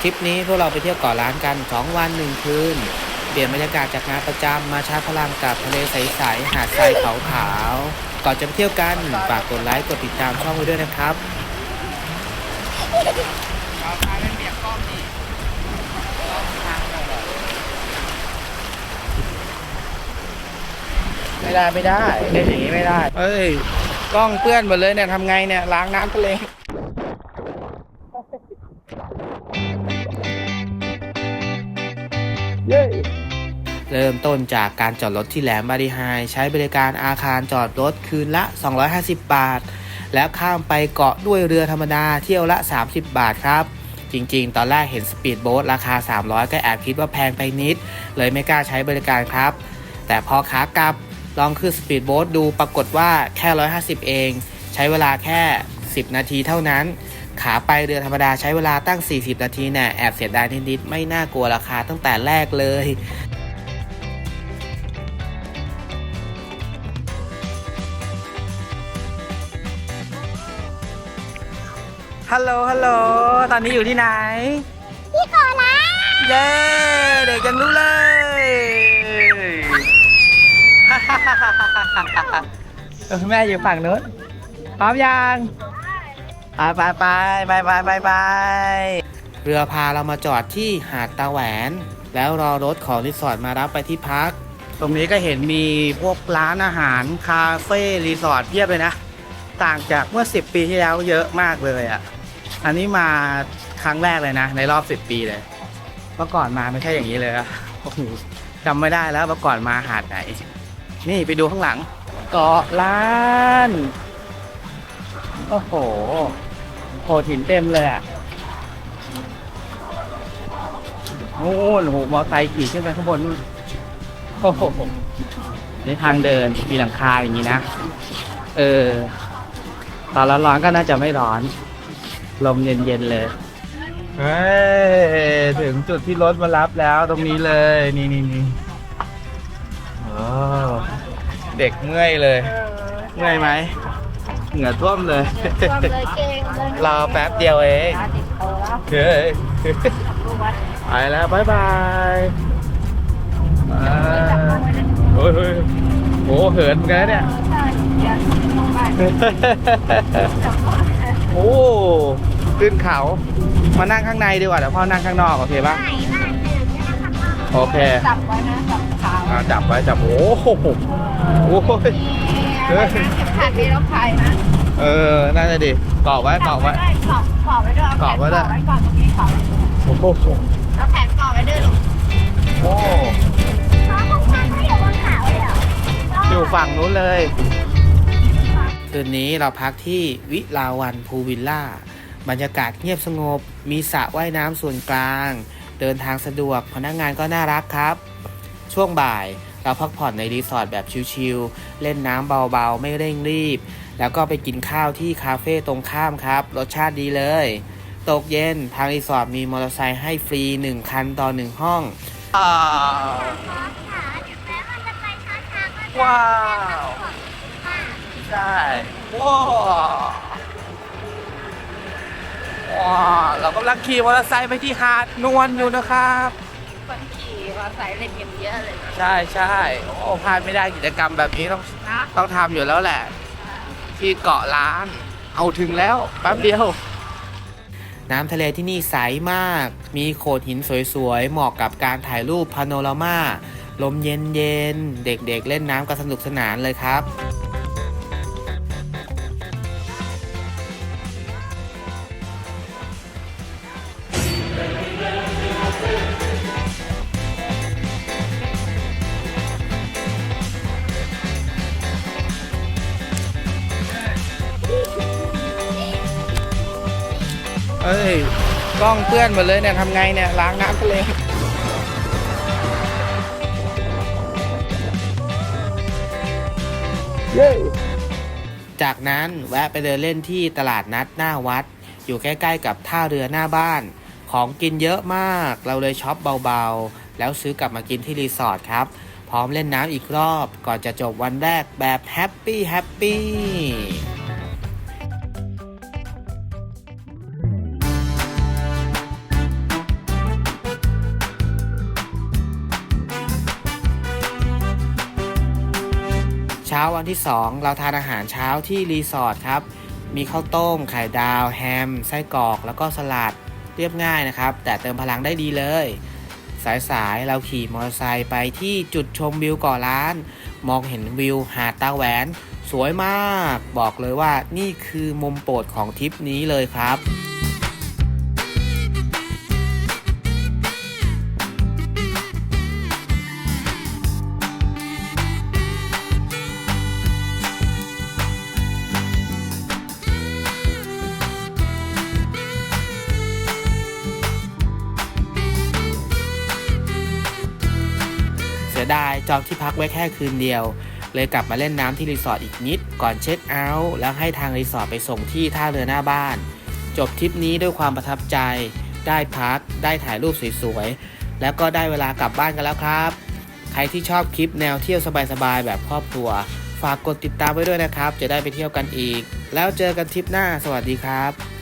ทริปนี้พวกเราไปเที่ยวเกาะล้านกัน 2 วัน 1 คืน เปลี่ยนบรรยากาศจากงานประจำมาชาร์จพลังกับทะเลใสๆหาดทรายขาวๆก่อนจะไปเที่ยวกันฝากกดไลค์กดติดตามช่องไว้ด้วยนะครับเอาพาเป็นเบียกกล้องดิกล้องทาไม่ได้ไม่ได้เล่นอย่างนี้ไม่ได้เอ้ยกล้องเปื้อนหมดเลยเนี่ยทำไงเนี่ยล้างน้ำทะเล เย้เริ่มต้นจากการจอดรถที่แหลมบาริไฮใช้บริการอาคารจอดรถคืนละ 250 บาท แล้วข้ามไปเกาะด้วยเรือธรรมดาเที่ยวละ 30 บาทครับ จริงๆ ตอนแรกเห็นสปีดโบ๊ทราคา 300 ก็แอบคิดว่าแพงไปนิด เลยไม่กล้าใช้บริการครับ แต่พอขากลับลองขึ้นสปีดโบ๊ทดูปรากฏว่าแค่ 150 เอง ใช้เวลาแค่ 10 นาทีเท่านั้น ขาไปเรือธรรมดาใช้เวลาตั้ง 40 นาทีแน่แอบเสียดายนิดๆไม่น่ากลัวราคาตั้งแต่แรกเลยฮัลโหล ฮัลโหล ตอนนี้อยู่ที่ไหนพี่ขอละเย้ เด็กยังรู้เลย เออแม่อยู่ฝั่งนู้น พร้อมยัง ไปไปไปไปไปไปไปเรือพาเรามาจอดที่หาดตาแหวน แล้วรอรถของรีสอร์ทมารับไปที่พัก ตรงนี้ก็เห็นมีพวกร้านอาหารคาเฟ่รีสอร์ทเพียบเลยนะ ต่างจากเมื่อ 10 ปีที่แล้วเยอะมากเลยอะ อันนี้มาครั้งแรกเลยนะ ในรอบ 10 ปีเลย เมื่อก่อนมาไม่ใช่อย่างนี้เลยอะโอ้โหจำไม่ได้แล้วเมื่อก่อนมาหาดไหน นี่ไปดูข้างหลัง เกาะล้าน โอ้โห โหถิ่นเต็มเลยอะโอ้โหโอ้โหมอไซค์ขี่ขึ้นไปข้างบนนู่นโอ้โหนี่ทางเดินมีหลังคาอย่างนี้นะ เออ ตอนร้อนๆก็น่าจะไม่ร้อน ลมเย็นๆเลยเฮ้ยถึงจุดที่รถมารับแล้วตรงนี้เลย นี่นี่นี่โอ้เด็กเมื่อยเลย เมื่อยไหม เหงื่อท่วมเลยความเลยเก่งเลยรอแป๊บเดียวเองติดโตแล้วเฮ้ยไปแล้วบายบายอ่าโอ้ยเฮ้ยโอ้เหินเหมือนกันนะเนี่ย ใช่อย่าลงไปโอ้ขึ้นเขา มานั่งข้างในดีกว่าเดี๋ยวพ่อนั่งข้างนอกโอเคปะไหนบ้านเดินไม่ได้ค่ะพ่อโอเคจับไว้นะจับขาอ่าจับไว้จับโอ้โหโอ้ยเอะ ไรนะเข็มขัดมีรถไฟนะเออ น่าจะดีเกาะไว้เกาะไว้ เกาะเกาะไว้ด้วยเอาแขนเกาะไว้ด้วยไว้ก่อนตรงนี้เกาะไว้โอ้โหเอาแขนเกาะไว้ด้วยลูกโอ้พ่อของฉันไม่อยู่บนเขาเลยเหรออยู่ฝั่งนู้นเลย คืนนี้เราพักที่วิลาวันพูลวิลล่า บรรยากาศเงียบสงบ มีสระว่ายน้ำส่วนกลาง เดินทางสะดวก พนักงานก็น่ารักครับ ช่วงบ่าย เราพักผ่อนในรีสอร์ทแบบชิลๆ เล่นน้ำเบาๆ ไม่เร่งรีบ แล้วก็ไปกินข้าวที่คาเฟ่ตรงข้ามครับ รสชาติดีเลย ตกเย็นทางรีสอร์ทมีมอเตอร์ไซค์ให้ฟรี 1 คันต่อ 1 ห้อง ว้าวว้าวใช่ว้าวว้าวเรากำลังขี่มอเตอร์ไซค์ไปที่หาดนวลอยู่นะครับ ขี่มอเตอร์ไซค์เล่นกันเยอะเลยใช่ใช่โอ้พลาดไม่ได้กิจกรรมแบบนี้ต้องนะต้องทำอยู่แล้วแหละ ที่เกาะล้าน เอาถึงแล้วแป๊บเดียว น้ำทะเลที่นี่ใสมาก มีโขดหินสวยๆ เหมาะกับการถ่ายรูปพาโนรามา ลมเย็นๆ เด็กๆเล่นน้ำกันสนุกสนานเลยครับ เอ้ยกล้องเปื้อนหมดเลยเนี่ยทำไงเนี่ยล้างน้ำทะเลเย้จากนั้นแวะไปเดินเล่นที่ตลาดนัดหน้าวัด อยู่ใกล้ๆกับท่าเรือหน้าบ้าน ของกินเยอะมาก เราเลยช็อปเบาๆ แล้วซื้อกลับมากินที่รีสอร์ทครับ พร้อมเล่นน้ำอีกรอบ ก่อนจะจบวันแรกแบบแฮปปี้แฮปปี้ ช้าวันที่ 2 เราทานอาหารเช้าที่รีสอร์ทครับ มีข้าวต้ม ไข่ดาว แฮม ไส้กรอก แล้วก็สลัด เรียบง่ายนะครับ แต่เติมพลังได้ดีเลย สายๆเราขี่มอเตอร์ไซค์ไปที่จุดชมวิวก่อร้าน มองเห็นวิวหาดตาแหวน สวยมาก บอกเลยว่านี่คือมุมโปรดของทริปนี้เลยครับ สียดายจองที่พักไว้แค่คืนเดียว เลยกลับมาเล่นน้ำที่รีสอร์ทอีกนิด ก่อนเช็คเอาท์แล้วให้ทางรีสอร์ทไปส่งที่ท่าเรือหน้าบ้าน จบทริปนี้ด้วยความประทับใจ ได้พัก ได้ถ่ายรูปสวยๆ แล้วก็ได้เวลากลับบ้านกันแล้วครับ ใครที่ชอบคลิปแนวเที่ยวสบายๆ แบบครอบครัว ฝากกดติดตามไว้ด้วยนะครับ จะได้ไปเที่ยวกันอีก แล้วเจอกันทริปหน้า สวัสดีครับ